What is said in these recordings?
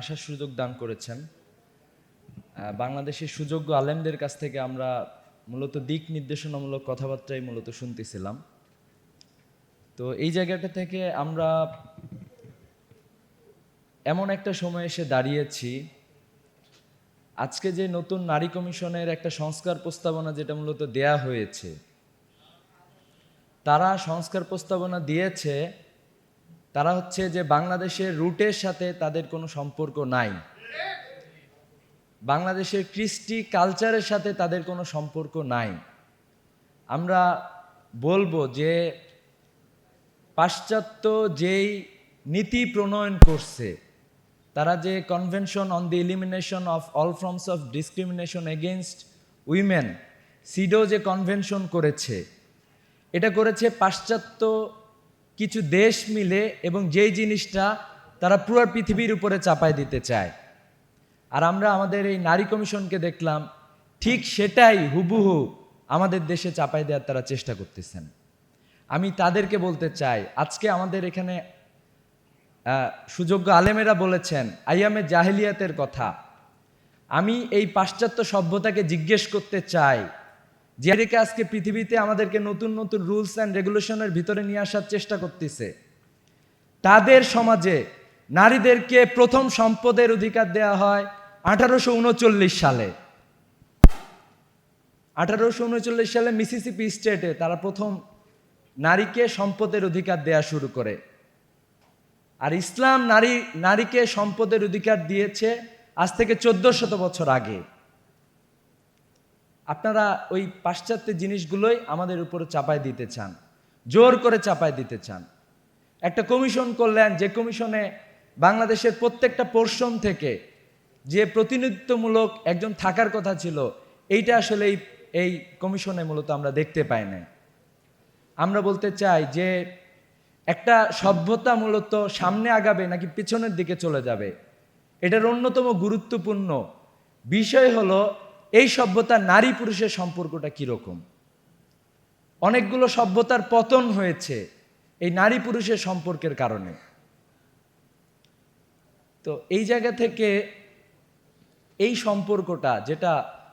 আসার সুযোগ দান করেছেন। বাংলাদেশের সুযোগ্য আলেমদের কাছ থেকে আমরা মূলত দিক নির্দেশনামূলক কথাবার্তাই মূলত শুনতেছিলাম। তো এই জায়গাটা থেকে আমরা এমন একটা সময় এসে দাঁড়িয়েছি। আজকে যে নতুন নারী কমিশনের একটা সংস্কার প্রস্তাবনা যেটা মূলত দেয়া হয়েছে, তারা সংস্কার প্রস্তাবনা দিয়েছে তারা হচ্ছে যে বাংলাদেশের রুটের সাথে তাদের কোনো সম্পর্ক নাই। বাংলাদেশের কৃষ্টি কালচারের সাথে তাদের কোনো সম্পর্ক নাই। আমরা বলব যে পাশ্চাত্য যেই নীতি প্রণয়ন করছে, তারা যে convention on the elimination of all forms of discrimination against women CEDAW যে কনভেনশন করেছে, এটা করেছে পাশ্চাত্য কিছু দেশ মিলে এবং যেই জিনিসটা তারা পুরো পৃথিবীর উপরে চাপায় দিতে চায়। আর আমরা আমাদের এই নারী কমিশনকে দেখলাম, ঠিক সেটাই হুবহু আমাদের দেশে চাপাই দেওয়ার তারা চেষ্টা করতেছেন। আমি তাদেরকে বলতে চাই, আজকে আমাদের এখানে সুযোগ্য আলেমেরা বলেছেন, আইয়ামে জাহেলিয়াতের কথা। আমি এই পাশ্চাত্য সভ্যতাকে জিজ্ঞেস করতে চাই যে আজকে পৃথিবীতে আমাদেরকে নতুন নতুন রুলস অ্যান্ড রেগুলেশনের ভিতরে নিয়ে আসার চেষ্টা করতেছে। তাদের সমাজে নারীদেরকে প্রথম সম্পদের অধিকার দেয়া হয় আঠারোশো উনচল্লিশ সালে। আঠারোশো উনচল্লিশ সালে মিসিসিপি স্টেটে তারা প্রথম নারীকে সম্পদের অধিকার দেয়া শুরু করে। আর ইসলাম নারী, নারীকে সম্পদের অধিকার দিয়েছে আজ থেকে চোদ্দ শত বছর আগে। আপনারা ওই পাশ্চাত্যের জিনিসগুলোই আমাদের উপরে চাপায় দিতে চান, জোর করে চাপায় দিতে চান। একটা কমিশন করলেন, যে কমিশনে বাংলাদেশের প্রত্যেকটা পোর্শন থেকে যে প্রতিনিধিত্বমূলক একজন থাকার কথা ছিল, এইটা আসলে এই কমিশনে মূলত আমরা দেখতে পাই না আমরা বলতে চাই যে একটা সভ্যতা মূলত সামনে আগাবে নাকি পেছনের দিকে চলে যাবে, এটার অন্যতম গুরুত্বপূর্ণ বিষয় হলো এই সভ্যতা নারী পুরুষের সম্পর্কটা কীরকম? অনেকগুলো সভ্যতার পতন হয়েছে এই নারী পুরুষের সম্পর্কের কারণে। তো এই জায়গা থেকে এই সম্পর্কটা যেটা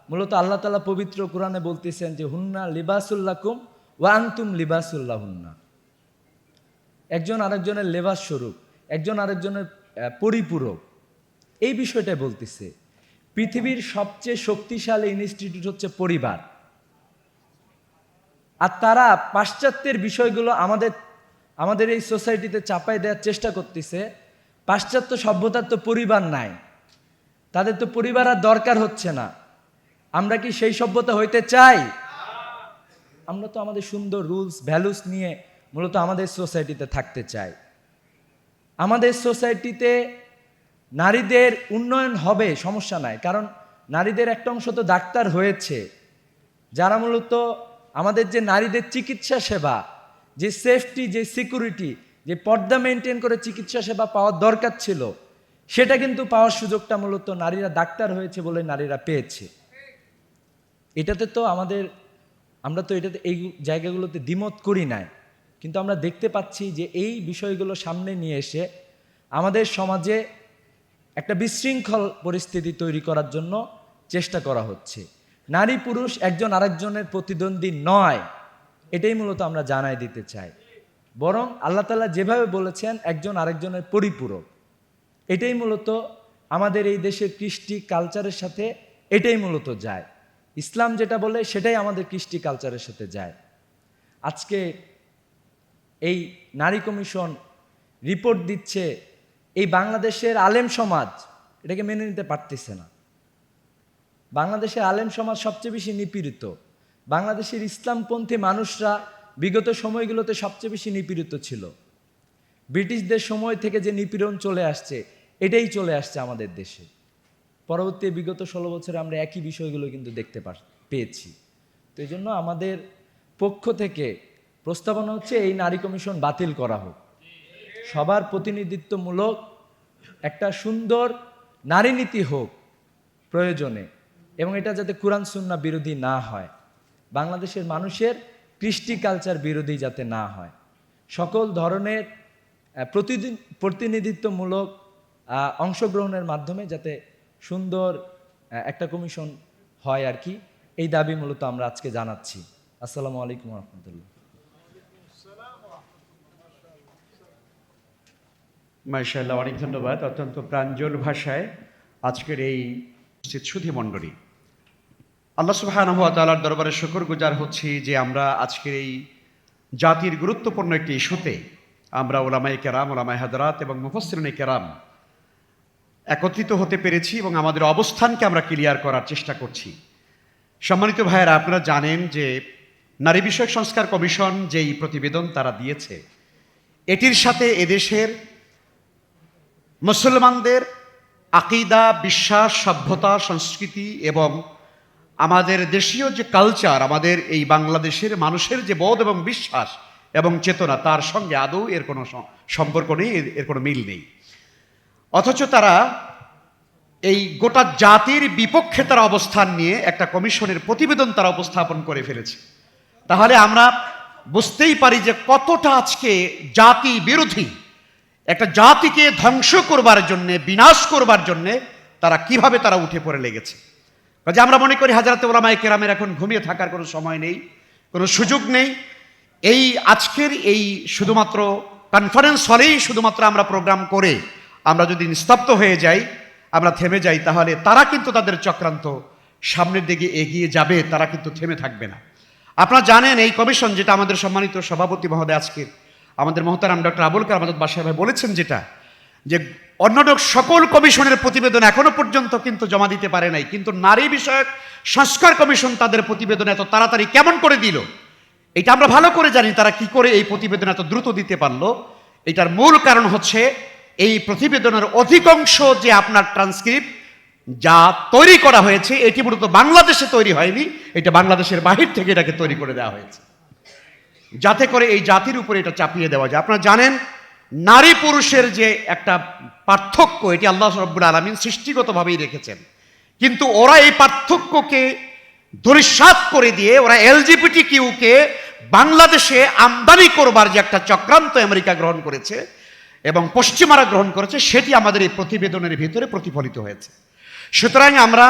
মূলত আল্লাহ তালা পবিত্র কোরআনে বলতেছেন যে, হুন্না লিবাসুল্লাকুম ওয়াংতুম লিবাসুল্লাহ হুন্না একজন আরেকজনের লেবাস স্বরূপ, একজন আরেকজনের পরিপূরক। এই বিষয়টা বলতেছে। পৃথিবীর সবচেয়ে শক্তিশালী ইনস্টিটিউট হচ্ছে পরিবার। আর তারা পাশ্চাত্যের বিষয়গুলো আমাদের আমাদের এই সোসাইটিতে চাপাই দেওয়ার চেষ্টা করতেছে। পাশ্চাত্য সভ্যতার তো পরিবার নাই। তাদের তো পরিবার আর দরকার হচ্ছে না। আমরা কি সেই সভ্যতা হইতে চাই? আমরা তো আমাদের সুন্দর রুলস ভ্যালুস নিয়ে মূলত আমাদের সোসাইটিতে থাকতে চাই। আমাদের সোসাইটিতে নারীদের উন্নয়ন হবে, সমস্যা নাই। কারণ নারীদের একটা অংশ তো ডাক্তার হয়েছে, যারা মূলত আমাদের যে নারীদের চিকিৎসা সেবা, যে সেফটি যে সিকিউরিটি যে পর্দা মেনটেন করে চিকিৎসা সেবা পাওয়ার দরকার ছিল, সেটা কিন্তু পাওয়ার সুযোগটা মূলত নারীরা ডাক্তার হয়েছে বলে নারীরা পেয়েছে। এটাতে তো আমাদের, আমরা তো এটাতে এই জায়গাগুলোতে দ্বিমত করি নাই। কিন্তু আমরা দেখতে পাচ্ছি যে এই বিষয়গুলো সামনে নিয়ে এসে আমাদের সমাজে একটা বিশৃঙ্খল পরিস্থিতি তৈরি করার জন্য চেষ্টা করা হচ্ছে। নারী পুরুষ একজন আরেকজনের প্রতিদ্বন্দ্বী নয়, এটাই মূলত আমরা জানাই দিতে চাই। বরং আল্লাহ তালা যেভাবে বলেছেন, একজন আরেকজনের পরিপূরক। এটাই মূলত আমাদের এই দেশের কৃষ্টি কালচারের সাথে এটাই মূলত যায়। ইসলাম যেটা বলে, সেটাই আমাদের কৃষ্টি কালচারের সাথে যায়। আজকে এই নারী কমিশন রিপোর্ট দিচ্ছে এই বাংলাদেশের আলেম সমাজ এটাকে মেনে নিতে পারতেছে না। বাংলাদেশের আলেম সমাজ সবচেয়ে বেশি নিপীড়িত। বাংলাদেশের ইসলামপন্থী মানুষরা বিগত সময়গুলোতে সবচেয়ে বেশি নিপীড়িত ছিল। ব্রিটিশদের সময় থেকে যে নিপীড়ন চলে আসছে, এটাই চলে আসছে আমাদের দেশে। পরবর্তী বিগত ষোলো বছরে আমরা একই বিষয়গুলো কিন্তু দেখতে পা- পেয়েছি। তো এই জন্য আমাদের পক্ষ থেকে প্রস্তাবনা হচ্ছে, এই নারী কমিশন বাতিল করা হোক। সবার প্রতিনিধিত্বমূলক একটা সুন্দর নারী নীতি হোক প্রয়োজনে, এবং এটা যাতে কোরআন সুন্না বিরোধী না হয়, বাংলাদেশের মানুষের কৃষ্টি কালচার বিরোধী যাতে না হয়। সকল ধরনের প্রতিদিন, প্রতিনিধিত্বমূলক অংশগ্রহণের মাধ্যমে যাতে সুন্দর একটা কমিশন হয় আর কি, এই দাবি মূলত আমরা আজকে জানাচ্ছি। আসসালামু আলাইকুম রহমতুল্লাহ। মার্শাল্লাহ অনেক ধন্যবাদ। অত্যন্ত প্রাঞ্জল ভাষায় আজকের এই সুধী মণ্ডলী। আল্লাহ সুবাহানুয়া তালার দরবারে শুকর গুজার হচ্ছি যে আমরা আজকের এই জাতির গুরুত্বপূর্ণ একটি ইস্যুতে আমরা ওলামাই কেরাম ওলামাই হাজরাত এবং মুফসরিনে কেরাম একত্রিত হতে পেরেছি এবং আমাদের অবস্থানকে আমরা ক্লিয়ার করার চেষ্টা করছি। সম্মানিত ভাইয়েরা, আপনারা জানেন যে নারী বিষয়ক সংস্কার কমিশন যেই প্রতিবেদন তারা দিয়েছে, এটির সাথে এদেশের মুসলমানদের আকিদা, বিশ্বাস, সভ্যতা, সংস্কৃতি এবং আমাদের দেশীয় যে কালচার আমাদের এই বাংলাদেশের মানুষের যে বোধ এবং বিশ্বাস এবং চেতনা, তার সঙ্গে আদৌ এর কোনো সম্পর্ক নেই এর- কোনো মিল নেই। অথচ তারা এই গোটা জাতির বিপক্ষে তারা অবস্থান নিয়ে একটা কমিশনের প্রতিবেদন তারা উপস্থাপন করে ফেলেছে। তাহলে আমরা বুঝতেই পারি যে কতটা আজকে জাতি বিরোধী। একটা জাতিকে ধ্বংস করবার জন্যে, বিনাশ করবার জন্যে তারা কীভাবে তারা উঠে পড়ে লেগেছে। কাজে আমরা মনে করি হাজারাতে ওলামাই কেরামের এখন ঘুমিয়ে থাকার কোনো সময় নেই, কোনো সুযোগ নেই। এই আজকের এই শুধুমাত্র কনফারেন্স হলেই শুধুমাত্র আমরা প্রোগ্রাম করে আমরা যদি নিস্তব্ধ হয়ে যাই, আমরা থেমে যাই, তাহলে তারা কিন্তু তাদের চক্রান্ত সামনের দিকে এগিয়ে যাবে, তারা কিন্তু থেমে থাকবে না। আপনারা জানেন এই কমিশন যেটা আমাদের সম্মানিত সভাপতি মহোদয় আজকে আমাদের মহতারাম ডক্টর আবুল কালাম আজাদ বাসায় ভাই বলেছেন যেটা, যে অন্য সকল কমিশনের প্রতিবেদন এখনও পর্যন্ত কিন্তু জমা দিতে পারে নাই। কিন্তু নারী বিষয়ক সংস্কার কমিশন তাদের প্রতিবেদন এত তাড়াতাড়ি কেমন করে দিল? এটা আমরা ভালো করে জানি তারা কি করে এই প্রতিবেদন এত দ্রুত দিতে পারল। এটার মূল কারণ হচ্ছে এই প্রতিবেদনের অধিকাংশ যে আপনার ট্রান্সক্রিপ্ট যা তৈরি করা হয়েছে, এটি মূলত বাংলাদেশে তৈরি হয়নি, এটা বাংলাদেশের বাহির থেকে এটাকে তৈরি করে দেওয়া হয়েছে। যাতে করে এই জাতির উপরে এটা চাপিয়ে দেওয়া যায়। আপনারা জানেন, নারী পুরুষের যে একটা পার্থক্য, এটি আল্লাহ রব্বুল আলমিন সৃষ্টিগতভাবেই রেখেছেন। কিন্তু ওরা এই পার্থক্যকে ধরিসাত করে দিয়ে, ওরা এলজিবিটি কিউকে বাংলাদেশে আমদানি করবার যে একটা চক্রান্ত আমেরিকা গ্রহণ করেছে এবং পশ্চিমারা গ্রহণ করেছে, সেটি আমাদের এই প্রতিবেদনের ভিতরে প্রতিফলিত হয়েছে। সুতরাং আমরা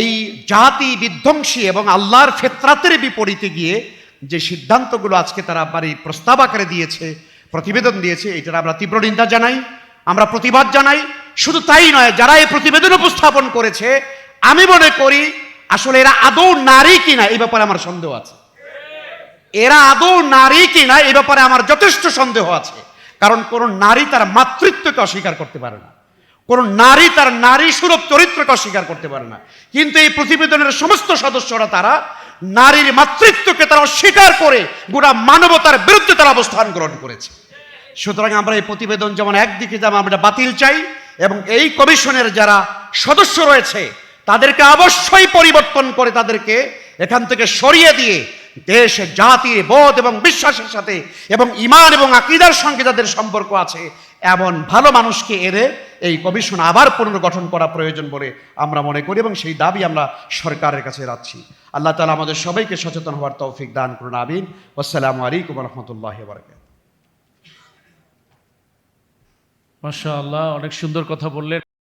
এই জাতি বিধ্বংসী এবং আল্লাহর ফেতরাতের বিপরীতে গিয়ে যে সিদ্ধান্তগুলো আজকে তারা বাড়ি প্রস্তাব আকারে দিয়েছে, প্রতিবেদন দিয়েছে, এটার আমরা তীব্র নিন্দা জানাই, আমরা প্রতিবাদ জানাই। শুধু তাই নয়, যারা এই প্রতিবেদন উপস্থাপন করেছে, আমি মনে করি আসলে এরা আদৌ নারী কিনা এই ব্যাপারে আমার সন্দেহ আছে। এরা আদৌ নারী কিনা এই ব্যাপারে আমার যথেষ্ট সন্দেহ আছে। কারণ কোন নারী তার মাতৃত্বকে অস্বীকার করতে পারে না। কোন নারী তার নারী সুরভ চরিত্রকে অস্বীকার করতে পারে না। কিন্তু এই প্রতিবেদনের সমস্ত সদস্যরা তারা নারীর মাতৃত্বকে তারা অস্বীকার করে গোটা মানবতার বিরুদ্ধে তারা অবস্থান গ্রহণ করেছে। সুতরাং আমরা এই প্রতিবেদন যেমন একদিকে যেমন আমরা বাতিল চাই এবং এই কমিশনের যারা সদস্য রয়েছে, তাদেরকে অবশ্যই পরিবর্তন করে তাদেরকে এখান থেকে সরিয়ে দিয়ে দেশ জাতির বোধ এবং বিশ্বাসের সাথে এবং ইমান এবং আকিদার সঙ্গে যাদের সম্পর্ক আছে, এমন ভালো মানুষকে এনে এই কমিশন আবার পুনর্গঠন করা প্রয়োজন বলে আমরা মনে করি এবং সেই দাবি আমরা সরকারের কাছে রাখছি। আল্লাহ তালা আমাদের সবাইকে সচেতন হওয়ার তৌফিক দান করুন, আমিন। আসসালামু আলাইকুম রহমতুল্লাহ বরকাত মাশা আল্লাহ অনেক সুন্দর কথা বললেন।